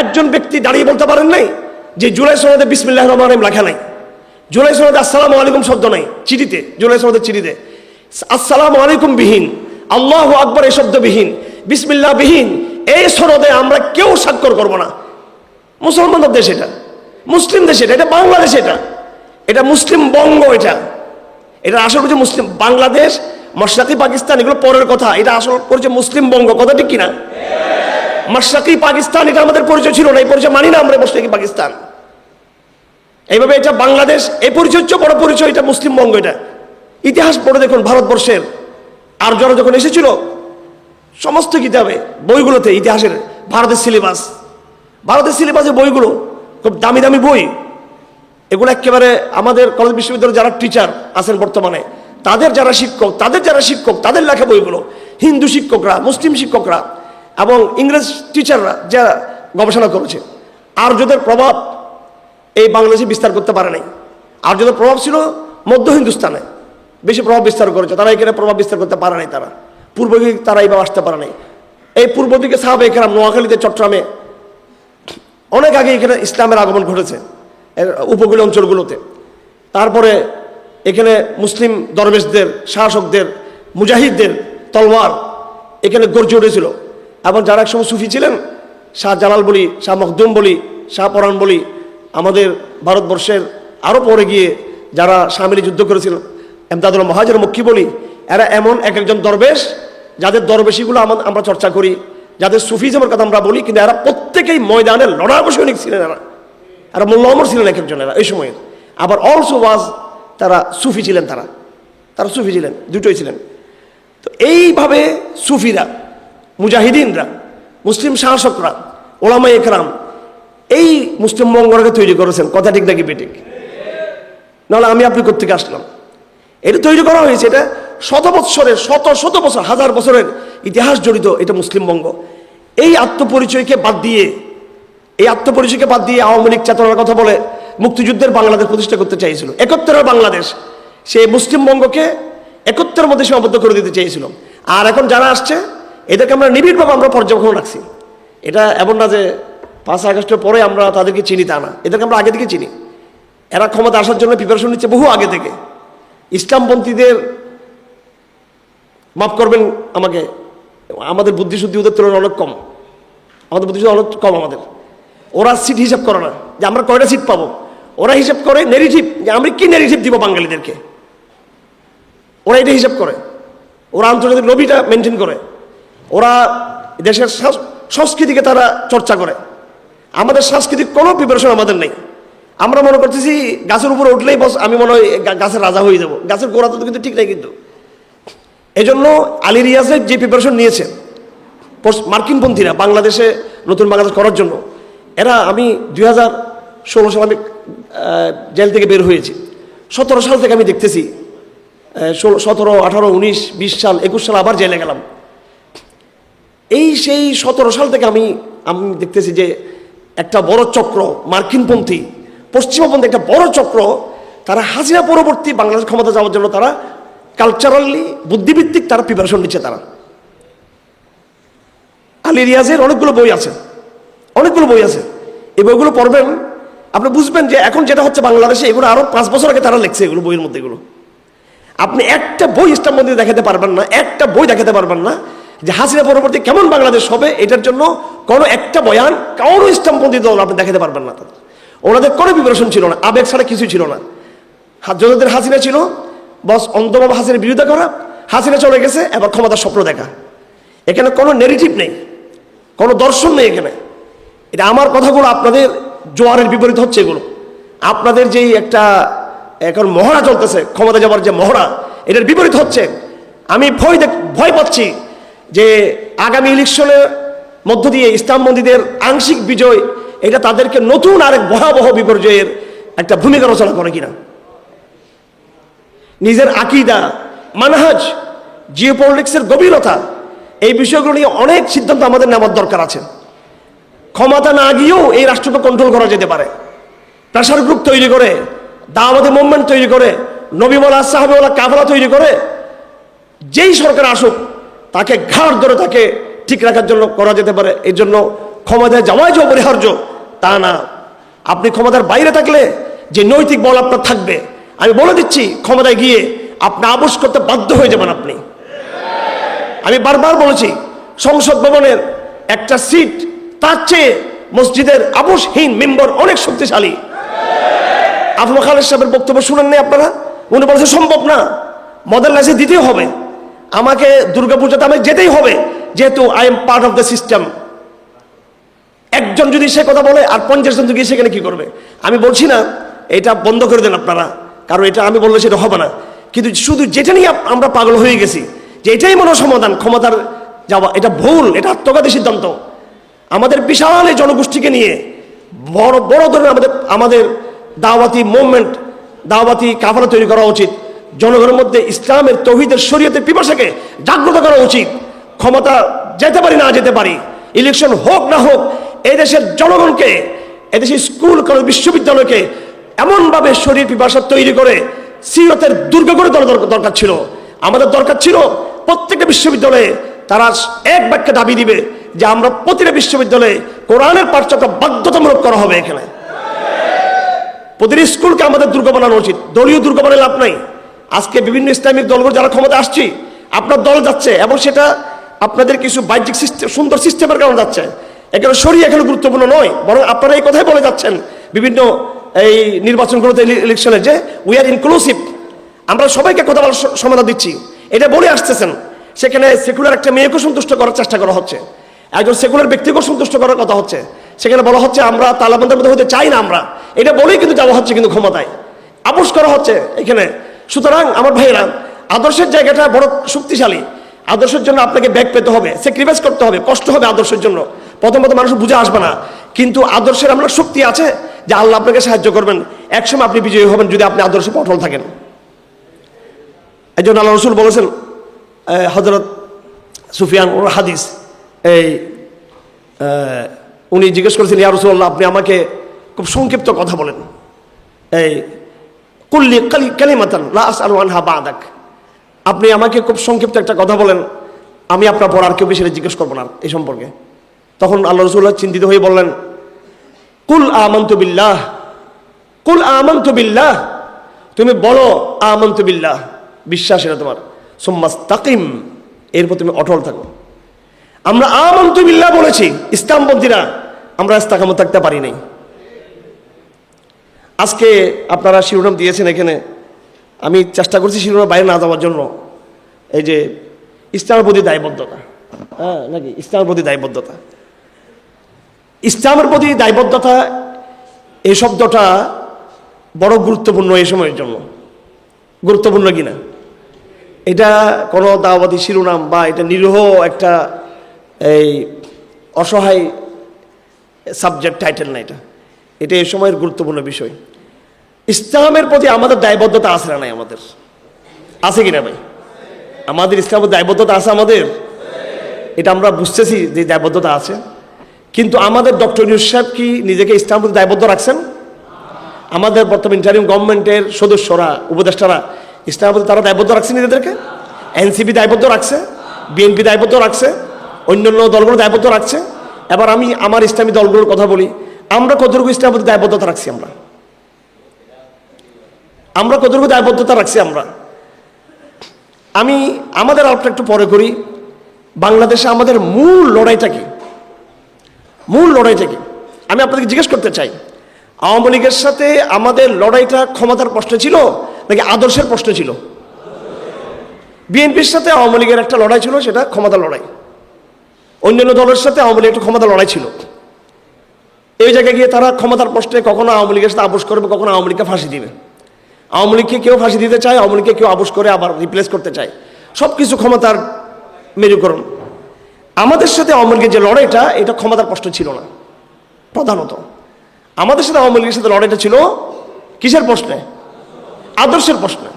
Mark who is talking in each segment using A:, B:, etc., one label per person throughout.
A: একজন ব্যক্তি দাঁড়িয়ে বলতে পারেন নাই যে জুলাই সনদে বিসমিল্লাহ রহমান রহিম লেখা নাই। জুলাই সনদে আসসালাম আলাইকুম শব্দ নাই, চিঠিতে, জুলাই সনদের চিঠিতে। আসসালাম আলাইকুম বিহীন, আল্লাহ আকবর এই শব্দ বিহীন, বিসমিল্লাহ বিহীন, এই সনদে আমরা কেউ স্বাক্ষর করব না। মুসলমানদের দেশ এটা, মুসলিম দেশ এটা এটা বাংলাদেশ এটা। এটা মুসলিম বঙ্গ এটা। এটা আসল করছে মুসলিম, বাংলাদেশ মশরাকি পাকিস্তান, এগুলো পরের কথা। এটা আসল করছে মুসলিম বঙ্গ কথা ঠিক কিনা মশরাকি পাকিস্তান, এটা আমাদের পরিচয় ছিল না, এই পরিচয় মানি না আমরা মশরাকি পাকিস্তান। এইভাবে এটা বাংলাদেশ, এই হচ্ছে বড় পরিচয়, এটা মুসলিমবঙ্গ এটা। ইতিহাস পড়ে দেখুন ভারতবর্ষের। আর যারা যখন এসেছিল, সমস্ত কিতাবে, বইগুলোতে, ইতিহাসের, ভারতের সিলেবাস ভারতের সিলেবাসের বইগুলো, খুব দামি দামি বই। এগুলো একেবারে আমাদের কলেজ বিশ্ববিদ্যালয়ে যারা টিচার আছেন বর্তমানে, তাদের যারা শিক্ষক, তাদের যারা শিক্ষক, তাদের লেখা বইগুলো, হিন্দু শিক্ষকরা, মুসলিম শিক্ষকরা এবং ইংরেজ টিচাররা যারা গবেষণা করেছে, আর্যদের প্রভাব এই বাংলাদেশে বিস্তার করতে পারে নাই। আর্যদের প্রভাব ছিল মধ্য হিন্দুস্তানে, বেশি প্রভাব বিস্তার করেছে, তারা এখানে প্রভাব বিস্তার করতে পারে নাই তারা। পূর্ব দিকে তারা এইভাবে আসতে পারে নাই। এই পূর্ব দিকে সাহাবে এখানে নোয়াখালীতে চট্টগ্রামে অনেক আগে এখানে ইসলামের আগমন ঘটেছে উপকূলীয় অঞ্চলগুলোতে। তারপরে এখানে মুসলিম দরবেশদের, শাসকদের, মুজাহিদদের তলোয়ার এখানে গর্জে উঠেছিল। এবং যারা একসময় সুফি ছিলেন, শাহ জালাল বলি, শাহ মখদুম বলি, শাহ পরাণ বলি, আমাদের ভারতবর্ষের আরও পরে গিয়ে যারা সামিলি যুদ্ধ করেছিল এমদাদুল মহাজের মক্কি বলি, এরা এমন এক একজন দরবেশ, যাদের দরবেশিগুলো আমা- আমরা চর্চা করি, যাদের সুফি সুফিজমের কথা আমরা বলি, কিন্তু এরা প্রত্যেকেই ময়দানে লড়াকু সৈনিক ছিলেন এরা। এরা মোল্লা অমর ছিলেন এক একজন এরা, এই সময়ের আবার অলসো ওয়াজ তারা সুফি ছিলেন তারা তারা সুফি ছিলেন, দুটোই ছিলেন। তো এইভাবে সুফিরা মুজাহিদিনরা, মুসলিম শাসকরা ওলামা একরাম, এই মুসলিম বঙ্গরাকে তৈরি করেছেন। কথা ঠিক নাকি বেঠিক? নাহলে আমি আপনি কোথেকে আসলাম? এটা তৈরি করা হয়েছে, এটা শত বৎসরের, শত শত বছর, হাজার বছরের ইতিহাস জড়িত এটা মুসলিম বঙ্গ। এই আত্মপরিচয়কে বাদ দিয়ে, এই আত্মপরিচয়কে বাদ দিয়ে আওয়ামী লীগ চেতনার কথা বলে মুক্তিযুদ্ধের বাংলাদেশ প্রতিষ্ঠা করতে চাইছিল। একত্তরের বাংলাদেশ, সে মুসলিম বঙ্গকে একত্রের মধ্যে সীমাবদ্ধ করে দিতে চেয়েছিল আর এখন যারা আসছে এদেরকে আমরা নিবিড়ভাবে আমরা পর্যবেক্ষণ রাখছি। এটা এমন না যে পাঁচ আগস্টের পরে আমরা তাদেরকে চিনি তা না। এদেরকে আমরা আগে থেকে চিনি। এরা ক্ষমতা আসার জন্য প্রিপারেশন নিচ্ছে বহু আগে থেকে। ইসলামপন্থীদের মাফ করবেন আমাকে, আমাদের বুদ্ধিশুদ্ধি ওদের তুলনায় অনেক কম। আমাদের বুদ্ধিশুদ্ধি অনেক কম আমাদের। ওরা সিট হিসাব করে না যে আমরা কয়টা সিট পাবো। ওরা হিসাব করে নেগেটিভ যে আমরা কি নেগেটিভ দিব বাঙালিদেরকে? ওরা এটা হিসাব করে। ওরা আন্তর্জাতিক লবিটা মেনটেন করে। ওরা দেশের সংস্কৃতিকে তারা চর্চা করে। আমাদের সাংস্কৃতিক কোনো প্রিপারেশন আমাদের নেই। আমরা মনে করতেছি গাছের উপরে উঠলেই বস, আমি মনে হয় গাছের রাজা হয়ে যাব। গাছের গোড়া তো কিন্তু ঠিক নাই কিন্তু। এই জন্য আলী রিয়াজের যে প্রিপারেশন নিয়েছে মার্কিনপন্থীরা বাংলাদেশে নতুন বাংলাদেশ করার জন্য, এরা আমি দুই হাজার ষোলো সালে আমি জেল থেকে বের হয়েছি। সতেরো সাল থেকে আমি দেখতেছি ষোলো সতেরো, আঠারো, উনিশ, বিশ সাল, একুশ সাল আবার জেলে গেলাম। এই সেই সতেরো সাল থেকে আমি আমি দেখতেছি যে একটা বড় চক্র, মার্কিনপন্থী পশ্চিমপন্থী একটা বড় চক্র, তারা হাজিরা পরবর্তী বাংলাদেশ ক্ষমতা যাওয়ার জন্য তারা কালচারালি বুদ্ধিভিত্তিক তারা প্রিপারেশন নিচ্ছে তারা। আলী রিয়াজের অনেকগুলো বই আছে, অনেকগুলো বই আছে। এই বইগুলো পড়বেন, আপনি বুঝবেন যে এখন যেটা হচ্ছে বাংলাদেশে, এগুলো আরও পাঁচ বছর আগে তারা লিখছে এগুলো, বইয়ের মধ্যে এগুলো। আপনি একটা বই ইসলাম মন্দির দেখাতে পারবেন না, একটা বই দেখাতে পারবেন না যে হাসিনা পরবর্তী কেমন বাংলাদেশ হবে, এটার জন্য কোনো একটা বয়ান কারও ইসলামপন্থী দল আপনি দেখাতে পারবেন না তাদের। ওনাদের কোনো প্রিপারেশন ছিল না, আবেগ ছাড়া কিছুই ছিল না। যতদের হাসিনা ছিল, বস অন্তভাবে হাসিনের বিরোধিতা করা, হাসিনা চলে গেছে, এবার ক্ষমতার স্বপ্ন দেখা। এখানে কোনো নেগেটিভ নেই, কোনো দর্শন নেই এখানে। এটা আমার কথাগুলো আপনাদের জোয়ারের বিপরীত হচ্ছে এগুলো। আপনাদের যেই একটা, এখন মহড়া চলতেছে, ক্ষমতা যাবার যে মহড়া, এটার বিপরীত হচ্ছে। আমি ভয় দেখ ভয় পাচ্ছি যে আগামী ইলেকশনের মধ্য দিয়ে ইসলামপন্থীদের আংশিক বিজয়, এটা তাদেরকে নতুন আরেক ভয়াবহ বিপর্যয়ের একটা ভূমিকা রচনা করে কিনা? নিজের আকিদা, মানহাজ জিও পলিটিক্সের গভীরতা, এই বিষয়গুলো নিয়ে অনেক সিদ্ধান্ত আমাদের নেওয়ার দরকার আছে। ক্ষমতা না গিয়েও এই রাষ্ট্রকে কন্ট্রোল করা যেতে পারে। প্রেশার গ্রুপ তৈরি করে, দাওয়াতি মুভমেন্ট তৈরি করে নবীমলা সাহাবিওয়ালা কাফলা তৈরি করে, যেই সরকার আসুক তাকে ঘাড় ধরে তাকে ঠিক রাখার জন্য করা যেতে পারে। এই জন্য ক্ষমতায় যাওয়াই যে অপরিহার্য, তা না। আপনি ক্ষমতার বাইরে থাকলে যে নৈতিক বল আপনার থাকবে, আমি বলে দিচ্ছি, ক্ষমতায় গিয়ে আপনি আবস করতে বাধ্য হয়ে যাবেন আপনি। আমি বারবার বলেছি, সংসদ ভবনের একটা সিট, তার চেয়ে মসজিদের আবসহীন মেম্বর অনেক শক্তিশালী। আফমা খালেদ সাহেবের বক্তব্য শুনেন নাই আপনারা? উনি বলেছে সম্ভব না। মদের লাইসেন্স দিতেই হবে। আমাকে দুর্গাপূজাতে আমাকে যেতেই হবে, যেহেতু I am part of the system একজন যদি সে কথা বলে আর পঞ্চাশ জন গিয়ে সেখানে কি করবে? আমি বলছি না, এটা বন্ধ করে দেন আপনারা, কারণ এটা আমি বললে সেটা হবে না। কিন্তু শুধু যেটা নিয়ে আমরা পাগল হয়ে গেছি, যে এটাই মনে সমাধান, ক্ষমতার যাওয়া, এটা ভুল, এটা আত্মঘাতী সিদ্ধান্ত। আমাদের বিশাল এই জনগোষ্ঠীকে নিয়ে বড় বড় ধরনের আমাদের আমাদের দাওয়াতি মুভমেন্ট দাওয়াতি কাফালা তৈরি করা উচিত। জনগণের মধ্যে ইসলামের তৌহিদের শরীয়তের পিপাসাকে জাগ্রত করা উচিত। ক্ষমতা যেতে পারি, না যেতে পারি ইলেকশন হোক, না হোক এই দেশের জনগণকে এদেশের স্কুল, কলেজ, বিশ্ববিদ্যালয়কে এমনভাবে শরীর পিপাসা তৈরি করে সিরতের দুর্গ করে দরকার ছিল। আমাদের দরকার ছিল প্রত্যেকটা বিশ্ববিদ্যালয়ে তারা এক বাক্যে দাবি দিবে যে আমরা প্রতিটা বিশ্ববিদ্যালয়ে কোরআনের পাঠচক্র বাধ্যতামূলক করা হবে এখানে। প্রতিটি স্কুলকে আমাদের দুর্গ বানানো উচিত। দলীয় দুর্গ বানালে লাভ নাই। আজকে বিভিন্ন ইসলামিক দলগুলো যারা ক্ষমতা আসছি, আপনার দল যাচ্ছে এবং সেটা আপনাদের কিছু বাহ্যিক সিস্টেম, সুন্দর সিস্টেমের কারণে যাচ্ছে। এখানে সরিয়ে এখানে গুরুত্বপূর্ণ নয়, বরং আপনারা এই কথাই বলে যাচ্ছেন বিভিন্ন এই নির্বাচনগুলোতে ইলেকশনে যে উই আর ইনক্লুসিভ আমরা সবাইকে কথা বলার সমাধান দিচ্ছি। এটা বলে আসতেছেন, সেখানে সেকুলার একটা মেয়েকে সন্তুষ্ট করার চেষ্টা করা হচ্ছে। একজন সেকুলার ব্যক্তিকেও সন্তুষ্ট করার কথা হচ্ছে। সেখানে বলা হচ্ছে, আমরা তালাবন্দের মধ্যে হতে চাই না আমরা। এটা বলেই কিন্তু যাওয়া হচ্ছে কিন্তু ক্ষমতায়। আপোষ করা হচ্ছে এখানে। সুতরাং আমার ভাইয়েরা, আদর্শের জায়গাটা বড় শক্তিশালী। আদর্শের জন্য আপনাকে ব্যাগ পেতে হবে স্যাক্রিফাইস করতে হবে, কষ্ট হবে আদর্শের জন্য। প্রথমত মানুষ বুঝে আসবে না, কিন্তু আদর্শের আপনার শক্তি আছে যে আল্লাহ আপনাকে সাহায্য করবেন। একসময় আপনি বিজয়ী হবেন যদি আপনি আদর্শে পটল থাকেন। একজন আল্লাহ রসুল বলেছেন হজরত সুফিয়ান হাদিস, এই উনি জিজ্ঞেস করেছেন, ইয়া রসুল্লাহ আপনি আমাকে খুব সংক্ষিপ্ত কথা বলেন। এই কুল্লি কালি কালিমাতান লাস আলু আনহা বাদাক। আপনি আমাকে খুব সংক্ষিপ্ত একটা কথা বলেন, আমি আপনার পর আর কেউ বেশি জিজ্ঞেস করব না এই সম্পর্কে। তখন আল্লাহ রসুল্লাহ চিন্তিত হয়ে বললেন, কুল আমন্ত বিল্লাহ, কুল আমন্ত বিল্লাহ। তুমি বলো, আমন্ত বিল্লাহ। বিশ্বাস এটা তোমার। সোম্মাস তাকিম এরপর তুমি অটল থাকো। আমরা আমন্ত বিল্লাহ বলেছি, ইসলামপন্থীরা, আমরা ইস্তাকামত থাকতে পারি নাই। আজকে আপনারা শিরোনাম দিয়েছেন এখানে। আমি চেষ্টা করছি শিরোনাম বাইরে না যাওয়ার জন্য। এই যে, ইসলামের প্রতি দায়বদ্ধতা। হ্যাঁ নাকি? ইসলামের প্রতি দায়বদ্ধতা। ইসলামের প্রতি দায়বদ্ধতা এই শব্দটা বড় গুরুত্বপূর্ণ এই সময়ের জন্য। গুরুত্বপূর্ণ কিনা? এটা কোনো দাওয়াতি শিরোনাম বা এটা নিরীহ একটা এই অসহায় সাবজেক্ট টাইটেল না এটা। এটা এই সময়ের গুরুত্বপূর্ণ বিষয়। ইসলামের প্রতি আমাদের দায়বদ্ধতা আছে না নাই আমাদের? আছে কিনা ভাই? আমাদের ইসলামের দায়বদ্ধতা আছে আমাদের? এটা আমরা বুঝতেছি যে দায়বদ্ধতা আছে। কিন্তু আমাদের ডক্টর ইউস সাহেব কি নিজেকে ইসলামের প্রতি দায়বদ্ধ রাখছেন? আমাদের বর্তমান ইন্টারিম গভর্নমেন্টের সদস্যরা, উপদেষ্টারা ইসলামের প্রতি তারা দায়বদ্ধ রাখছে নিজেদেরকে? এনসিপি দায়বদ্ধ রাখছে বিএনপি দায়বদ্ধ রাখছে, অন্যান্য দলগুলো দায়বদ্ধ রাখছে। এবার আমি আমার ইসলামী দলগুলোর কথা বলি। আমরা কতটুকু ইসলামের প্রতি দায়বদ্ধতা রাখছি আমরা? আমরা কতটুকু দায়বদ্ধতা রাখছি আমরা? আমি, আমাদের আলোচনা একটু পরে করি। বাংলাদেশে আমাদের মূল লড়াইটা কি? মূল লড়াইটা কি? আমি আপনাদেরকে জিজ্ঞেস করতে চাই, আওয়ামী লীগের সাথে আমাদের লড়াইটা ক্ষমতার প্রশ্ন ছিল নাকি আদর্শের প্রশ্ন ছিল? বিএনপির সাথে আওয়ামী লীগের একটা লড়াই ছিল, সেটা ক্ষমতা লড়াই। অন্যান্য দলের সাথে আওয়ামী লীগের একটা ক্ষমতা লড়াই ছিল। এই জায়গায় গিয়ে তারা ক্ষমতার প্রশ্নে কখনো আওয়ামী লীগের সাথে আপোষ করবে, কখনো আওয়ামী লীগকে ফাঁসি দিবে। আওয়ামী লীগকে কেউ ফাঁসি দিতে চায়, আওয়ামী লীগকে কেউ আপোষ করে আবার রিপ্লেস করতে চায়। সব কিছু ক্ষমতার মেরুকরণ। আমাদের সাথে আওয়ামী লীগের যে লড়াইটা, এটা ক্ষমতার প্রশ্ন ছিল না, প্রধানত। আমাদের সাথে আওয়ামী লীগের সাথে লড়াইটা ছিল কিসের প্রশ্নে? আদর্শের প্রশ্নে।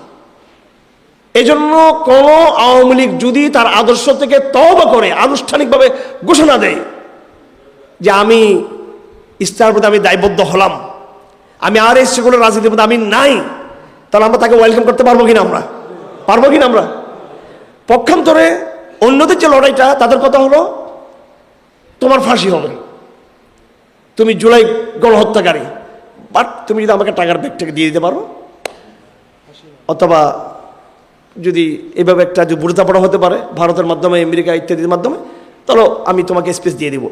A: এই জন্য কোনো আওয়ামী লীগ যদি তার আদর্শ থেকে তওবা করে, আনুষ্ঠানিকভাবে ঘোষণা দেয় যে আমি ইস্তার প্রতি আমি দায়বদ্ধ হলাম, আমি আর এই সেগুলোর রাজনীতির মধ্যে আমি নাই তাহলে আমরা তাকে ওয়েলকাম করতে পারব কিনা আমরা? পারব কিনা আমরা? পক্ষান্তরে অন্যদের যে লড়াইটা, তাদের কথা হলো, তোমার ফাঁসি হবে। তুমি জুলাই গণহত্যাকারী। বাট তুমি যদি আমাকে টাকার ব্যাগটাকে দিয়ে দিতে পারো, অথবা যদি এভাবে একটা যে পড়া হতে পারে, ভারতের মাধ্যমে, আমেরিকা ইত্যাদির মাধ্যমে, তাহলে আমি তোমাকে স্পেস দিয়ে দিব।